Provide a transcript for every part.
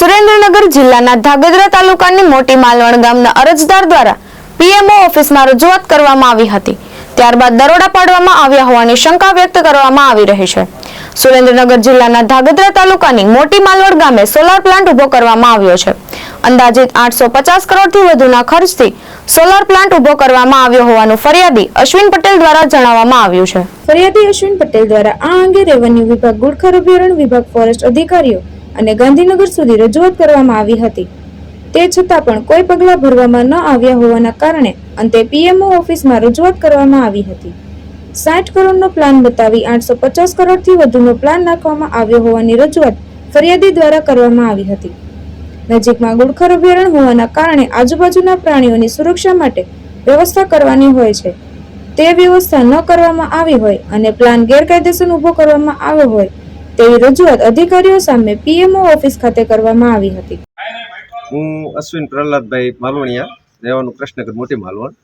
સુરેન્દ્રનગર જિલ્લાના ધાગધ્રા તાલુકાની મોટી માલવણ ગામના અરજદાર દ્વારા પીએમઓ ઓફિસમાં રજૂઆત કરવામાં આવી હતી. ત્યારબાદ દરોડા પાડવામાં આવ્યા હોવાની શંકા વ્યક્ત કરવામાં આવી રહી છે. સુરેન્દ્રનગર જિલ્લાના ધાગધ્રા તાલુકાની મોટી માલવડ ગામે સોલાર પ્લાન્ટ ઊભો કરવામાં આવ્યો છે. અંદાજિત આઠસો પચાસ કરોડથી વધુના ખર્ચથી સોલાર પ્લાન્ટ ઊભો કરવામાં આવ્યો હોવાનું ફરિયાદી અશ્વિન પટેલ દ્વારા જણાવવામાં આવ્યું છે. ફરિયાદી અશ્વિન પટેલ દ્વારા આ અંગે રેવન્યુ વિભાગ, ગુડખર અભયારણ્ય વિભાગ, ફોરેસ્ટ અધિકારીઓ અને ગાંધીનગર સુધી રજૂઆત કરવામાં આવી હતી. તે છતાં પણ કોઈ પગલાં ભરવામાં ન આવ્યા હોવાના કારણે અંતે પીએમઓ ઓફિસમાં રજૂઆત કરવામાં આવી હતી. સાઠ કરોડનો પ્લાન બતાવી આઠસો પચાસ કરોડથી વધુનો પ્લાન નાખવામાં આવ્યો હોવાની રજૂઆત ફરિયાદી દ્વારા કરવામાં આવી હતી. નજીકમાં ગુડખર અભયારણ્ય હોવાના કારણે આજુબાજુના પ્રાણીઓની સુરક્ષા માટે વ્યવસ્થા કરવાની હોય છે. તે વ્યવસ્થા ન કરવામાં આવી હોય અને પ્લાન ગેરકાયદેસર ઊભો કરવામાં આવ્યો હોય તેવી રજૂઆત અધિકારીઓ સામે પીએમઓ ઓફિસ ખાતે કરવામાં આવી હતી. હું અશ્વિન પ્રહલાદભાઈ માલવણિયા, રહેવાનું કૃષ્ણનગર મોટી માલવણ.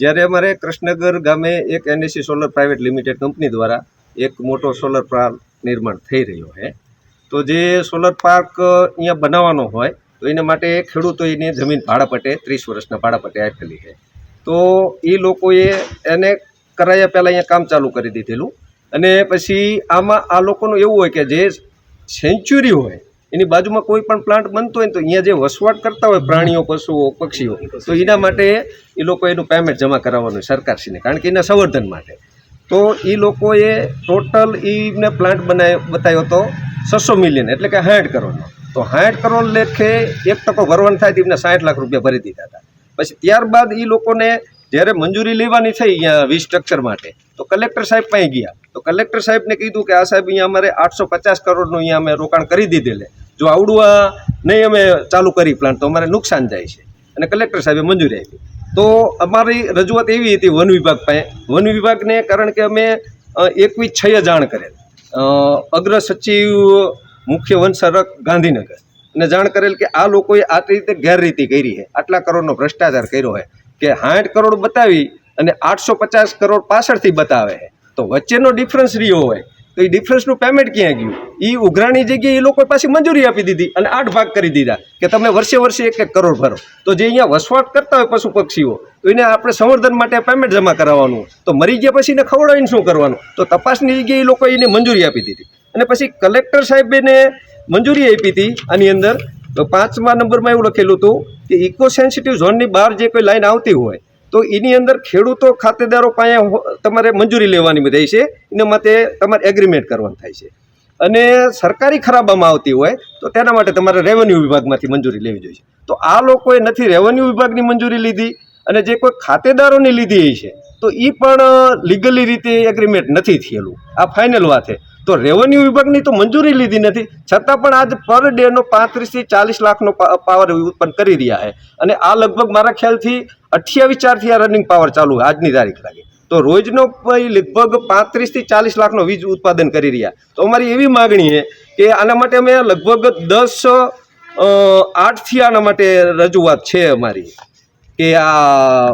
જ્યારે અમારે કૃષ્ણનગર ગામે એક NSC solar private limited company દ્વારા એક મોટો સોલર પાર્ક નિર્માણ થઈ રહ્યો છે. તો જે સોલર પાર્ક અહીંયા બનાવવાનો હોય, તો એના માટે ખેડૂતો એની જમીન ભાડાપટે ત્રીસ વર્ષના ભાડાપટે આપેલી છે. તો એ લોકોએ એને કરાયા પહેલાં અહીંયા કામ ચાલુ કરી દીધેલું. અને પછી આમાં આ લોકોનું એવું હોય કે જે સેન્ચ્યુરી હોય, એની બાજુમાં કોઈ પણ પ્લાન્ટ બનતો હોય તો અહીંયા જે વસવાટ કરતા હોય પ્રાણીઓ, પશુઓ, પક્ષીઓ, તો એના માટે એ લોકો એનું પેમેન્ટ જમા કરાવવાનું સરકારશ્રીને, કારણ કે એના સંવર્ધન માટે. તો એ લોકોએ ટોટલ એને પ્લાન્ટ બનાવ્યો બતાવ્યો હતો છસો મિલિયન એટલે કે સાઠ કરોડનો તો સાઠ કરોડ લેખે એક ટકો ભરવાનું થાય તો એમને સાઠ લાખ રૂપિયા ભરી દીધા હતા. પછી ત્યારબાદ એ લોકોને જ્યારે મંજૂરી લેવાની થઈ અહીંયા વીસ સ્ટ્રક્ચર માટે તો કલેક્ટર સાહેબ પાસે ગયા? તો કલેક્ટર સાહેબને કીધું કે આ સાહેબ અહીંયા અમારે આઠસો પચાસ કરોડનું અહીંયા અમે રોકાણ કરી દીધેલે. જો આવડું આ નહીં અમે ચાલુ કરી પ્લાન્ટ તો અમારે નુકસાન જાય છે. અને કલેક્ટર સાહેબે મંજૂરી આપી. તો અમારી રજૂઆત એવી હતી વન વિભાગ પાસે. વન વિભાગને કારણ કે અમે એકવીસ છ જાણ કરેલ. અગ્ર સચિવ મુખ્ય વન સંરક્ષક ગાંધીનગર. અને જાણ કરેલ કે આ લોકોએ આ રીતે ગેરરીતિ કરી છે. આટલા કરોડનો ભ્રષ્ટાચાર કર્યો છે. કે સાઠ કરોડ બતાવી અને આઠસો પચાસ કરોડ પાછળથી બતાવે તો વચ્ચેનો ડિફરન્સ રહ્યો હોય, તો એ ડિફરન્સનું પેમેન્ટ ક્યાં ગયું? એ ઉઘરાણી જગ્યાએ એ લોકો પાસે મંજૂરી આપી દીધી અને આઠ ભાગ કરી દીધા કે તમે વર્ષે વર્ષે એક એક કરોડ ભરો. તો જે અહીંયા વસવાટ કરતા હોય પશુ પક્ષીઓ તો એને આપણે સંવર્ધન માટે પેમેન્ટ જમા કરાવવાનું. તો મરી ગયા પછી એને ખવડાવીને શું કરવાનું? તો તપાસની જગ્યાએ એ લોકો એને મંજૂરી આપી દીધી. અને પછી કલેક્ટર સાહેબને મંજૂરી આપી હતી, આની અંદર પાંચમા નંબરમાં એવું લખેલું હતું કે ઇકો સેન્સિટિવ ઝોનની બહાર જે કોઈ લાઇન આવતી હોય તો એની અંદર ખેડૂતો ખાતેદારો પાસે તમારે મંજૂરી લેવાની રહે છે. એના માટે તમારે એગ્રીમેન્ટ કરવાનું થાય છે. અને સરકારી ખરાબામાં આવતી હોય તો તેના માટે તમારે રેવન્યુ વિભાગમાંથી મંજૂરી લેવી જોઈએ. તો આ લોકોએ નથી રેવન્યુ વિભાગની મંજૂરી લીધી અને જે કોઈ ખાતેદારોની લીધી છે, તો એ પણ લીગલી રીતે એગ્રીમેન્ટ નથી થયેલું. આ ફાઇનલ વાત છે. તો રેવન્યુ વિભાગની તો મંજૂરી લીધી નથી. છતાં પણ આજ પર ડેનો પાંત્રીસથી ચાલીસ લાખનો પાવર ઉત્પન્ન કરી રહ્યા છે. અને આ લગભગ મારા ખ્યાલથી અઠ્યાવીસ ચારથી આ રનિંગ પાવર ચાલુ આજની તારીખ લાગે. તો રોજનો લગભગ પાંત્રીસથી ચાલીસ લાખનો વીજ ઉત્પાદન કરી રહ્યા. તો અમારી એવી માગણી છે કે આના માટે અમે લગભગ દસ આઠથી આના માટે રજૂઆત છે અમારી. કે આ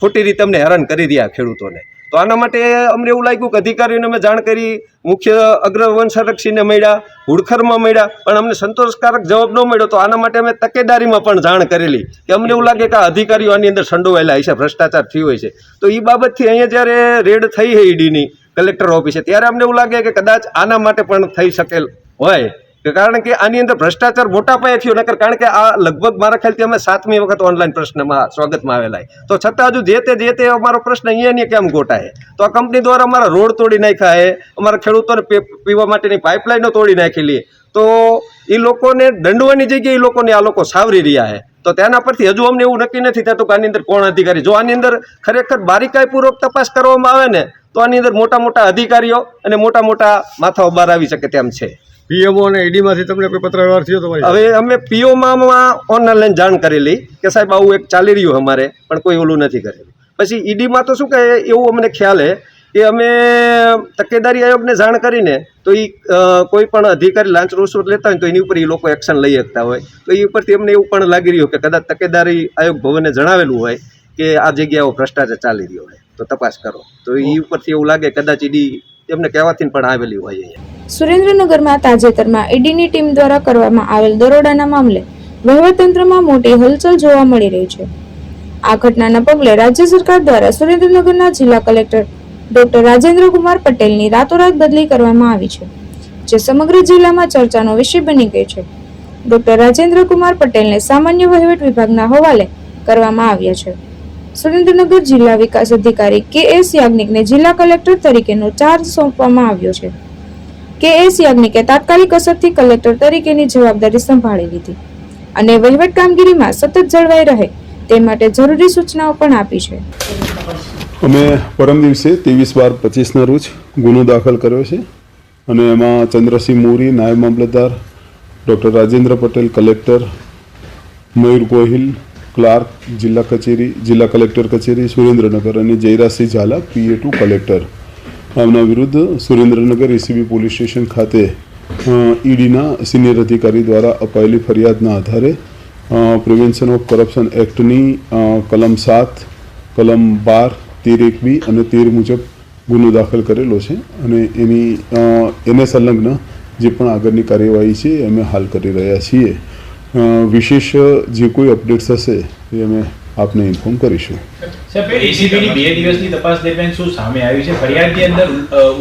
ખોટી રીતે અમને હેરાન કરી રહ્યા ખેડૂતોને. તો આના માટે અમને એવું લાગ્યું કે અધિકારીઓને અમે જાણ કરી, મુખ્ય અગ્રવન સંરક્ષીને મળ્યા, હુડખરમાં મળ્યા, પણ અમને સંતોષકારક જવાબ ન મળ્યો તો આના માટે અમે તકેદારીમાં પણ જાણ કરેલી કે અમને એવું લાગે કે આ અધિકારીઓ આની અંદર સંડોવાયેલા હશે, ભ્રષ્ટાચાર થયો હોય છે. તો એ બાબતથી અહીંયા જ્યારે રેડ થઈ છે ઈડીની કલેક્ટર ઓફિસે, ત્યારે અમને એવું લાગે કે કદાચ આના માટે પણ થઈ શકેલ હોય. કારણ કે આની અંદર ભ્રષ્ટાચાર મોટા પાયે થયો, નકર કારણ કે આ લગભગ મારા ખ્યાલથી અમે સાતમી વખત ઓનલાઈન પ્રશ્નમાં સ્વાગતમાં આવેલા તો છતાં હજુ જે તે જે તે અમારો પ્રશ્ન અહીંયા કેમ ગોટાય તો આ કંપની દ્વારા અમારા રોડ તોડી નાખ્યા છે, અમારા ખેડૂતોને પીવા માટેની પાઇપલાઇનો તોડી નાખેલી તો એ લોકોને દંડવાની જગ્યાએ એ લોકોને આ લોકો સાવરી રહ્યા છે. તો તેના પરથી હજુ અમને એવું નક્કી નથી થતું કે આની અંદર કોણ અધિકારી. જો આની અંદર ખરેખર બારીકાઈપૂર્વક તપાસ કરવામાં આવે ને તો આની અંદર મોટા મોટા અધિકારીઓ અને મોટા મોટા માથાઓ બહાર આવી શકે તેમ છે. પીએમઓ અને ઈડીમાંથી તમને કોઈ પત્ર વ્યવહાર થયો તમારી હવે અમે પીઓમાં ઓનલાઈન જાણ કરેલી કે સાહેબ આવું એક ચાલી રહ્યું અમારે પણ કોઈ ઓલું નથી કરેલું. પછી ઈડીમાં તો શું કહે એવું અમને ખ્યાલ હે કે અમે તકેદારી આયોગને જાણ કરીને તો એ કોઈ પણ અધિકારી લાંચ રૂશ્વત લેતા હોય તો એની ઉપર એ લોકો એક્શન લઈ શકતા હોય. તો એ ઉપરથી અમને એવું પણ લાગી રહ્યું કે કદાચ તકેદારી આયોગ ભવને જણાવેલું હોય કે આ જગ્યાઓ ભ્રષ્ટાચાર ચાલી રહ્યો હોય. તો તપાસ કરો. તો એ ઉપરથી એવું લાગે કદાચ ઈડી એમને કહેવાથી પણ આવેલી હોય અહીંયા. સુરેન્દ્રનગરમાં તાજેતરમાં ઈડીની ટીમ દ્વારા કરવામાં આવેલ દરોડાના મામલે વહીવટતંત્રમાં મોટી હલચલ જોવા મળી રહી છે. આ ઘટનાના પગલે રાજ્ય સરકાર દ્વારા સુરેન્દ્રનગરના જિલ્લા કલેક્ટર ડોક્ટર રાજેન્દ્ર કુમાર પટેલની રાતોરાત બદલી કરવામાં આવી છે જે સમગ્ર જિલ્લામાં ચર્ચાનો વિષય બની ગઈ છે. ડોક્ટર રાજેન્દ્ર કુમાર પટેલને સામાન્ય વહીવટ વિભાગના હવાલે કરવામાં આવ્યા છે. સુરેન્દ્રનગર જિલ્લા વિકાસ અધિકારી કે એસ યાજ્ઞિકને જિલ્લા કલેક્ટર તરીકેનો ચાર્જ સોંપવામાં આવ્યો છે. કે એસ યાજ્ઞિકે તાત્કાલિક અસરથી કલેક્ટર તરીકેની જવાબદારી સંભાળી લીધી અને વહીવટ કામગીરીમાં સતત જળવાઈ રહે તે માટે જરૂરી સૂચનાઓ પણ આપી છે. અમે પરમ દિવસે ત્રેવીસ બાર પચીસના રોજ ગુનો દાખલ કર્યો છે અને એમાં ચંદ્રસિંહ મોરી, નાયબ મામલતદાર, doctor Rajendra Patel, collector, Mayur Gohil clerk, જિલ્લા કચેરી, જિલ્લા કલેક્ટર કચેરી, સુરેન્દ્રનગર અને Jayrajsinh Jhala, PA to collector. આમના વિરુદ્ધ સુરેન્દ્રનગર એસીબી પોલીસ સ્ટેશન ખાતે ઈડીના સિનિયર અધિકારી દ્વારા અપાયેલી ફરિયાદના આધારે પ્રિવેન્શન ઓફ કરપ્શન એક્ટની કલમ સાત, કલમ બાર, તેર એક બી અને તેર મુજબ ગુનો દાખલ કરેલો છે અને એની એને સંલગ્ન જે પણ આગળની કાર્યવાહી છે અમે હાલ કરી રહ્યા છીએ. વિશેષ જે કોઈ અપડેટ્સ હશે એ અમે આપને ઇન્ફોર્મ કરીશું. સાહેબ એસીબીની બે દિવસની તપાસ દરમિયાન શું સામે આવ્યું છે? ફરિયાદની અંદર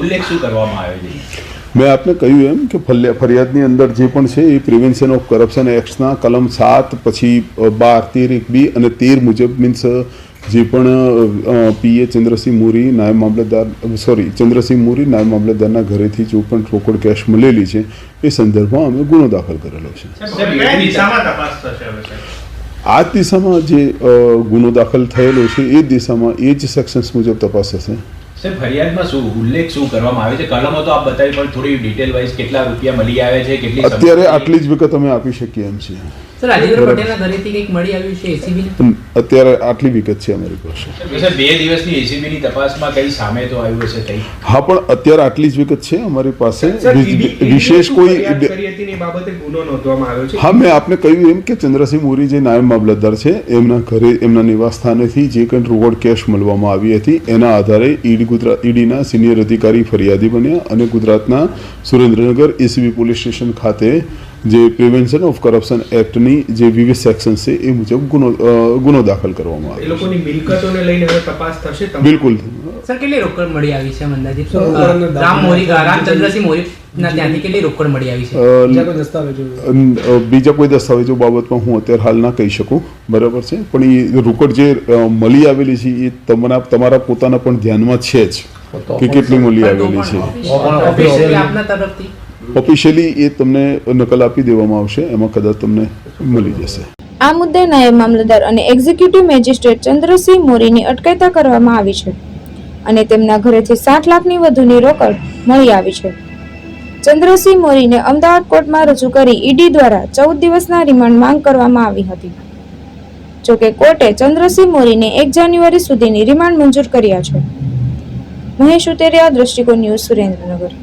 ઉલ્લેખ શું કરવામાં આવ્યો છે? મેં આપને કહ્યું એમ કે ફરિયાદની અંદર જે પણ છે એ પ્રિવેન્શન ઓફ કરપ્શન એક્ટ્સના કલમ સાત પછી બાર તેર એક બી અને તેર મુજબ મીન્સ જે પણ પીએ ચંદ્રસિંહ મોરી નાયબ મામલતદાર સોરી ચંદ્રસિંહ મોરી નાયબ મામલતદારના ઘરેથી જો પણ રોકડ કેશ મળેલી છે. એ સંદર્ભમાં અમે ગુનો દાખલ કરેલો છે. આ દિશામાં જે ગુનો દાખલ થયેલો છે એ દિશામાં એ જ સેક્શન્સ મુજબ તપાસ થશે. સાહેબ ફરિયાદમાં શું ઉલ્લેખ શું કરવામાં આવે છે? કલમો તો આપ બતાવી પણ થોડી ડિટેલ વાઇઝ કેટલા રૂપિયા મળી આવે છે કેટલી અત્યારે આટલી જ વિગત અમે આપી શકીએ એમ છીએ. અત્યારે આટલી વિગત છે અમારી પાસે. બે દિવસની એસીબીની તપાસમાં કઈ સામે તો આવ્યું હશે કઈ? હા પણ અત્યારે આટલી જ વિગત છે અમારી પાસે. સર, વિ- ઈડી- વિ- ઈડીએ વિશેષ કોઈ ફરિયાદ કરી હતી ને એ બાબતે ગુનો નોંધવામાં આવ્યો છે? હા મેં આપને કહ્યું એમ કે ચંદ્રસિંહ મોરી જે નાયબ મામલતદાર છે એમના ઘરે એમના નિવાસ સ્થાનેથી જે કંઈ રોકડ કેશ મળવામાં આવી હતી એના આધારે ઈડી ગુજરાત ઈડીના સિનિયર અધિકારી ફરિયાદી બન્યા અને ગુજરાતના સુરેન્દ્રનગર એસીબી પોલીસ સ્ટેશન ખાતે જે પ્રિવેન્શન ઓફ કરપ્શન એક્ટની જે વિવિધ સેક્શન છે એ મુજબ ગુનો અ, ગુનો દાખલ કરવામાં એ આવ્યો લોકોની મિલકતોને લઈને હવે તપાસ થશે? બિલકુલ. સર કેટલી રોકડ મળી આવી છે દાખલો રામ મોરી રામચંદ્રસિંહ મોરી ના ત્યાંથી કેટલી રોકડ મળી આવી છે? અ, બીજા કોઈ દસ્તાવેજો અન- અ, બીજા કોઈ દસ્તાવેજો બાબતમાં હું અત્યારે હાલ ના કહી શકું. બરાબર છે? પણ એ રોકડ જે મળી આવેલી છે એ તમારા તમારા પોતાના પણ ધ્યાનમાં છે જ કે કેટલી મળી આવેલી છે. ઓફિશિયલી એ તમને નકલ આપી દેવામાં આવશે, એમાં કદાચ તમને મળી જશે. આ મુદ્દે નાયબ મામલતદાર અને એક્ઝિક્યુટિવ મેજિસ્ટ્રેટ ચંદ્રસિંહ મોરીની અટકાયતા કરવામાં આવી છે અને તેમના ઘરેથી સાત લાખની વધુની રોકડ મળી આવી છે. ચંદ્રસિંહ મોરીને અમદાવાદ કોર્ટમાં રજૂ કરી ઈડી દ્વારા ચૌદ દિવસના રિમાન્ડ માંગ કરવામાં આવી હતી. જોકે કોર્ટે ચંદ્રસિંહ મોરીને એક જાન્યુઆરી સુધીની રિમાન્ડ મંજૂર કર્યા છે. મહેશ ઉતેરિયા, દ્રષ્ટિકોણ ન્યૂઝ સુરેન્દ્રનગર.